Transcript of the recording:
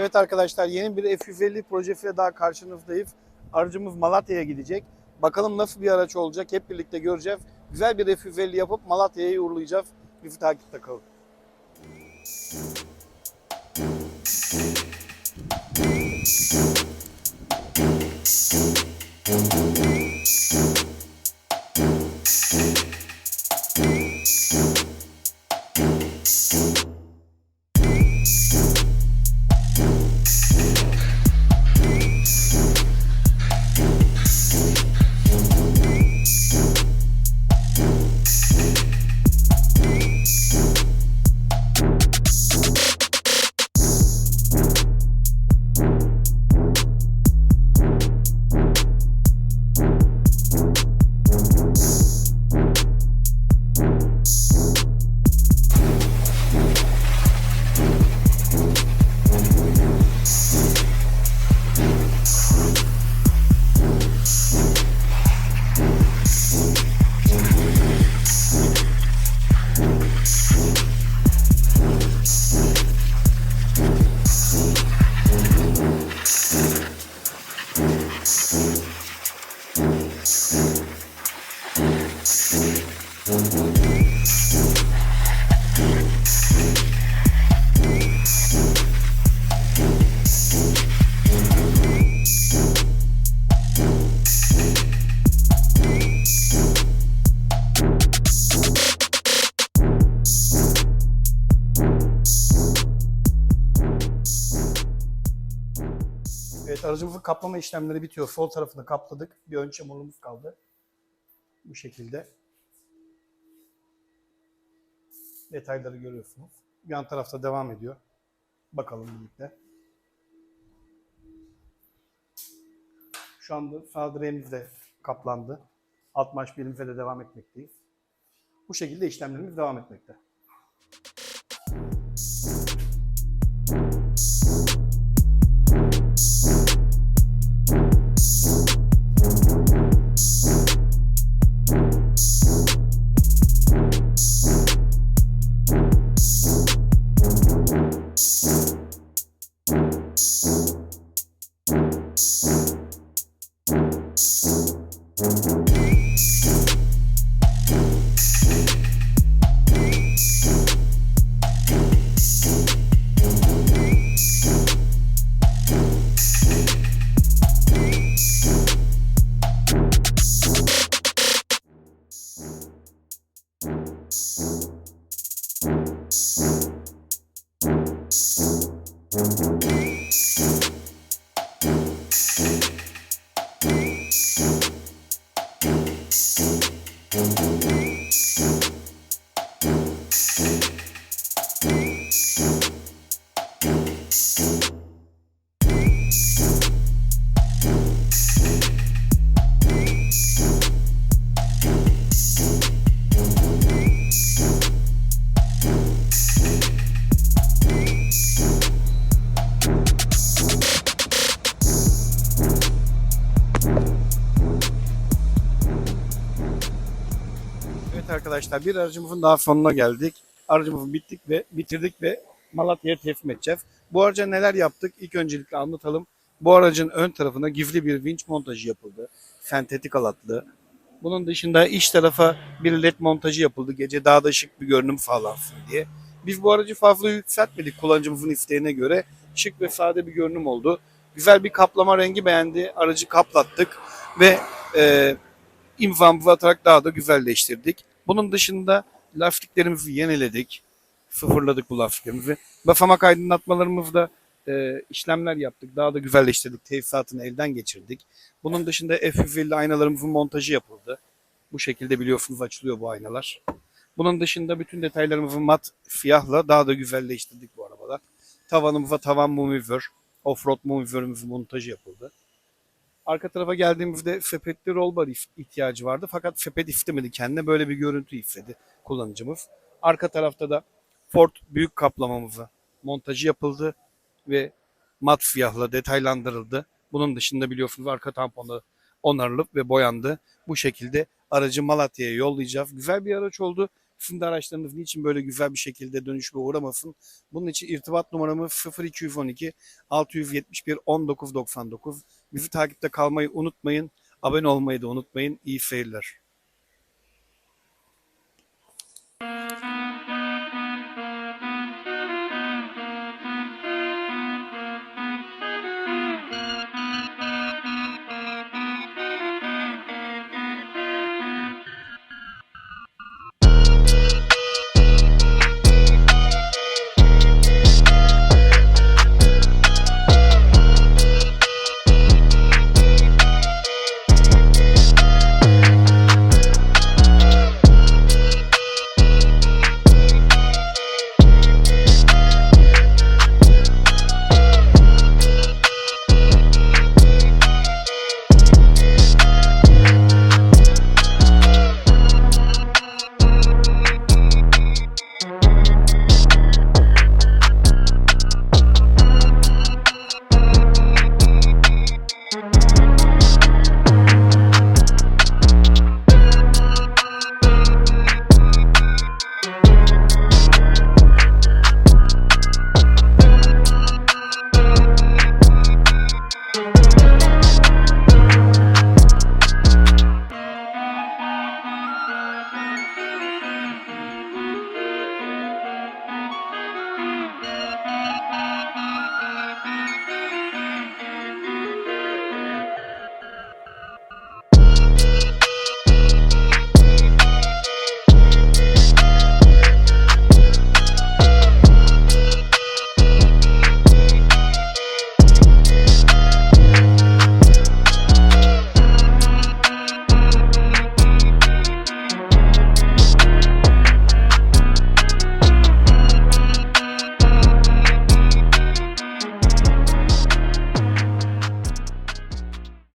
Evet arkadaşlar yeni bir F150 projesiyle daha karşınızdayız. Aracımız Malatya'ya gidecek. Bakalım nasıl bir araç olacak hep birlikte göreceğiz. Güzel bir F150 yapıp Malatya'ya uğurlayacağız. Bizi takipte kalın. Evet aracımızın kaplama işlemleri bitiyor. Sol tarafını kapladık. Bir ön çamurluğumuz kaldı. Bu şekilde. Detayları görüyorsunuz. Yan tarafta devam ediyor. Bakalım birlikte. Şu anda sağ direğimiz de kaplandı. Alt marş birimize de devam etmekteyiz. Bu şekilde işlemlerimiz devam etmekte. Evet arkadaşlar bir aracımızın daha sonuna geldik. Aracımızı bittik ve bitirdik ve Malatya'ya teslim edeceğiz. Bu araca neler yaptık? İlk öncelikle anlatalım. Bu aracın ön tarafına gifli bir vinç montajı yapıldı. Sentetik alatlı. Bunun dışında iç tarafa bir led montajı yapıldı. Gece daha da şık bir görünüm sağlansın diye. Biz bu aracı fazla yükseltmedik kullanıcımızın isteğine göre. Şık ve sade bir görünüm oldu. Güzel bir kaplama rengi beğendi. Aracı kaplattık ve e, imzamızı atarak daha da güzelleştirdik. Bunun dışında lastiklerimizi yeniledik. Sıfırladık bu lastiklerimizi. Basamak aydınlatmalarımızda e, işlemler yaptık. Daha da güzelleştirdik. Tesisatını elden geçirdik. Bunun dışında F150 aynalarımızın montajı yapıldı. Bu şekilde biliyorsunuz açılıyor bu aynalar. Bunun dışında bütün detaylarımızı mat siyahla daha da güzelleştirdik bu arabada. Tavanımıza tavan mover, offroad mover'ımızın montajı yapıldı. Arka tarafa geldiğimizde sepetli roll bar ihtiyacı vardı. Fakat sepet istemedi kendine. Böyle bir görüntü istedi kullanıcımız. Arka tarafta da Ford büyük kaplamamızı montajı yapıldı ve mat siyahla detaylandırıldı. Bunun dışında biliyorsunuz arka tamponu onarılıp ve boyandı. Bu şekilde aracı Malatya'ya yollayacağız. Güzel bir araç oldu. Fındık araçlarınız niçin böyle güzel bir şekilde dönüşüme uğramasın? Bunun için irtibat numaramı 0212 671 1999. Bizi takipte kalmayı unutmayın. Abone olmayı da unutmayın. İyi seyirler.